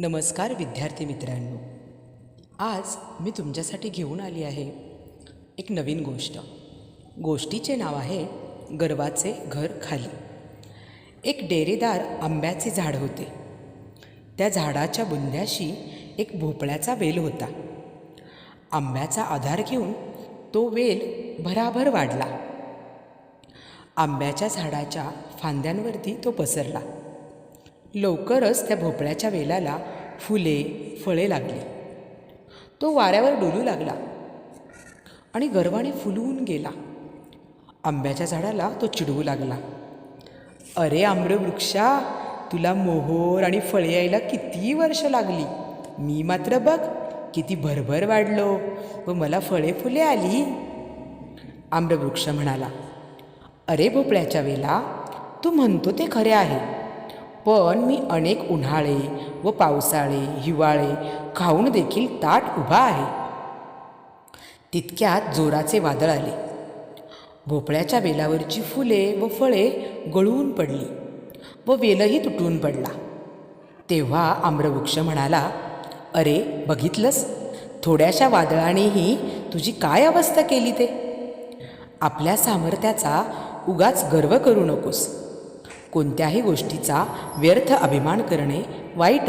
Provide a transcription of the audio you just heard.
नमस्कार विद्यार्थी मित्रांनो. आज मी तुमच्यासाठी घेऊन आली आहे एक नवीन गोष्ट. गोष्टीचे नाव आहे गर्वाचे घर खाली. एक डेरेदार आंब्याचे झाड होते. त्या झाडाच्या बुंद्याशी एक भोपळ्याचा वेल होता. आंब्याचा आधार घेऊन तो वेल भराभर वाढला. आंब्याच्या झाडाच्या फांद्यांवरती तो पसरला. लवकरच त्या भोपळ्याच्या वेलाला फुले फळे लागली. तो वाऱ्यावर डोलू लागला आणि गर्वाने फुलवून गेला. आंब्याच्या झाडाला तो चिडवू लागला. अरे आंबड वृक्षा तुला मोहोर आणि फळे यायला किती वर्ष लागली? मी मात्र बघ किती भरभर वाढलो व मला फळे फुले आली. आम्रवृक्ष म्हणाला अरे भोपळ्याच्या वेला तू म्हणतो ते खरे आहे. पण मी अनेक उन्हाळे व पावसाळे हिवाळे खाऊन देखील ताट उभा आहे. तितक्यात जोराचे वादळ आले. भोपळ्याच्या वेलावरची फुले व फळे गळून पडली व वेलही तुटून पडला. तेव्हा आम्रवृक्ष म्हणाला अरे बघितलंस? थोड्याशा वादळानेही तुझी काय अवस्था केली ते? आपल्या सामर्थ्याचा उगाच गर्व करू नकोस. कोणत्याही गोष्टीचा व्यर्थ अभिमान करणे वाईट